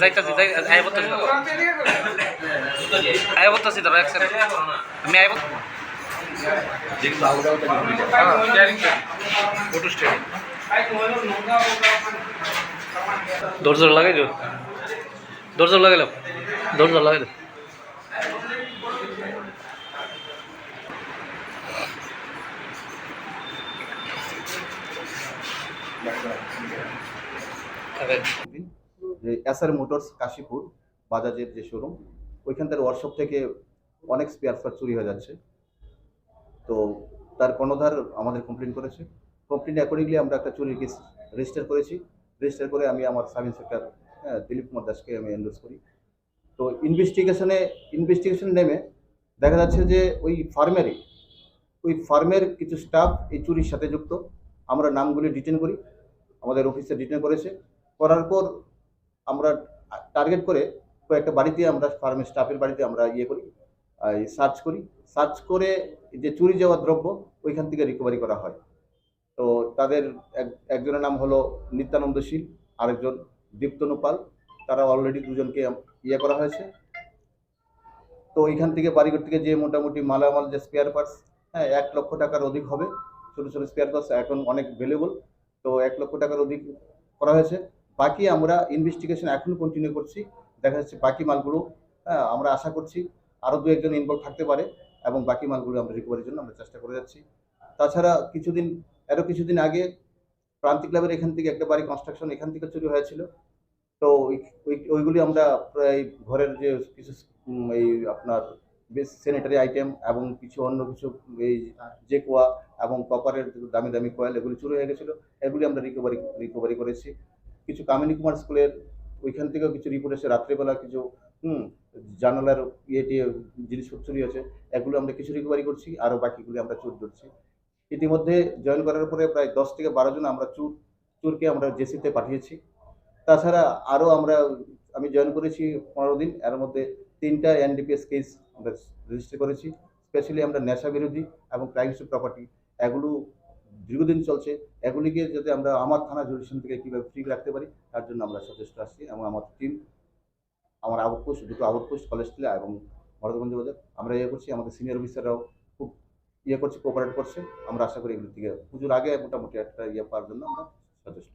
যাইতাছি আয় বলতেছি আয় বলতেছি ধরো, এক আমি আয় বল দরজা লাগাই দরজা লাগাইলাম। দরজা লাগাই দাও। যে এসআর মোটরস কাশীপুর বাজাজের যে শোরুম ওইখানকার ওয়ার্কশপ থেকে অনেক স্পেয়ার পার্ট চুরি হয়ে যাচ্ছে। তো তার কর্ণধার আমাদের কমপ্লেন করেছে। কমপ্লেন অ্যাকর্ডিংলি আমরা একটা চুরির কেস রেজিস্টার করেছি। রেজিস্টার করে আমি আমার সাব ইন্সপেক্টর হ্যাঁ দিলীপ কুমার দাসকে আমি এন্ডোজ করি। তো ইনভেস্টিগেশনে ইনভেস্টিগেশন নেমে দেখা যাচ্ছে যে ওই ফার্মেরই ওই ফার্মের কিছু স্টাফ এই চুরির সাথে যুক্ত। আমরা নামগুলি ডিটেন করি, আমাদের অফিসে ডিটেন করেছে। করার পর আমরা টার্গেট করে কয়েকটা বাড়িতে আমরা ফার্মের স্টাফের বাড়িতে আমরা ইয়ে করি সার্চ করি। সার্চ করে যে চুরি যাওয়া দ্রব্য ওইখান থেকে রিকভারি করা হয়। তো তাদের এক, একজনের নাম হলো নিত্যানন্দ শীল, আরেকজন দীপ্তনু পাল। তারা অলরেডি দুজনকে ইয়ে করা হয়েছে। তো ওইখান থেকে বাড়িঘর থেকে যে মোটামুটি মালামাল, যে স্পেয়ার পার্টস হ্যাঁ এক লক্ষ টাকার অধিক হবে। ছোটো ছোটো স্পেয়ার পার্টস এখন অনেক ভ্যালুয়েবল তো এক লক্ষ টাকার অধিক করা হয়েছে। বাকি আমরা ইনভেস্টিগেশন এখনও কন্টিনিউ করছি। দেখা যাচ্ছে বাকি মালগুলো হ্যাঁ আমরা আশা করছি আরও দু একজন ইনভলভ থাকতে পারে এবং বাকি মালগুলো আমরা রিকভারির জন্য আমরা চেষ্টা করে যাচ্ছি। তাছাড়া কিছুদিন আরও কিছুদিন আগে প্রান্তিক ক্লাবের এখান থেকে একটা বাড়ি কনস্ট্রাকশন এখান থেকে চুরি হয়েছিল। তো ওই- ওই- ওইগুলি আমরা প্রায় ঘরের যে কিছু এই আপনার বেশ স্যানিটারি আইটেম এবং কিছু অন্য কিছু, এই যে কোয়া এবং কপারের দামি দামি কয়েল এগুলি চুরি হয়ে গেছিল। এগুলি আমরা রিকভারি রিকভারি করেছি। কিছু কামিনী কুমার স্কুলের ওইখান থেকেও কিছু রিপোর্ট এসে রাত্রেবেলা কিছু, হুম, জানালার ইয়ে টিয়ে জিনিসপত্র চুরি হয়েছে, এগুলো আমরা কিছু রিকভারি করছি আরও বাকিগুলি আমরা চুর ধরছি। ইতিমধ্যে জয়েন করার পরে প্রায় দশ থেকে বারো জন আমরা চুর, চুরকে আমরা জেসিতে পাঠিয়েছি। তাছাড়া আরও আমরা, আমি জয়েন করেছি পনেরো দিন, এর মধ্যে তিনটা এনডিপিএস কেস আমরা রেজিস্টার করেছি স্পেশালি আমরা নেশা বিরোধী এবং ক্রাইম প্রপার্টি এগুলো দীর্ঘদিন চলছে। এগুলিকে যাতে আমরা আমার থানা জুডিশন থেকে কীভাবে ফ্রি রাখতে পারি, তার জন্য আমরা সচেষ্ট আসছি এবং আমার টিম আমার আউটপোস্ট, দুটো আউটপোস্ট কলেজ টিলা এবং ভরতগঞ্জ বাজার, আমরা ইয়ে করছি, আমাদের সিনিয়র অফিসাররাও খুব ইয়ে করছে কোঅপারেট করছে। আমরা আশা করি এগুলো থেকে পুজোর আগে মোটামুটি একটা ইয়ে পাওয়ার জন্য আমরা সচেষ্ট।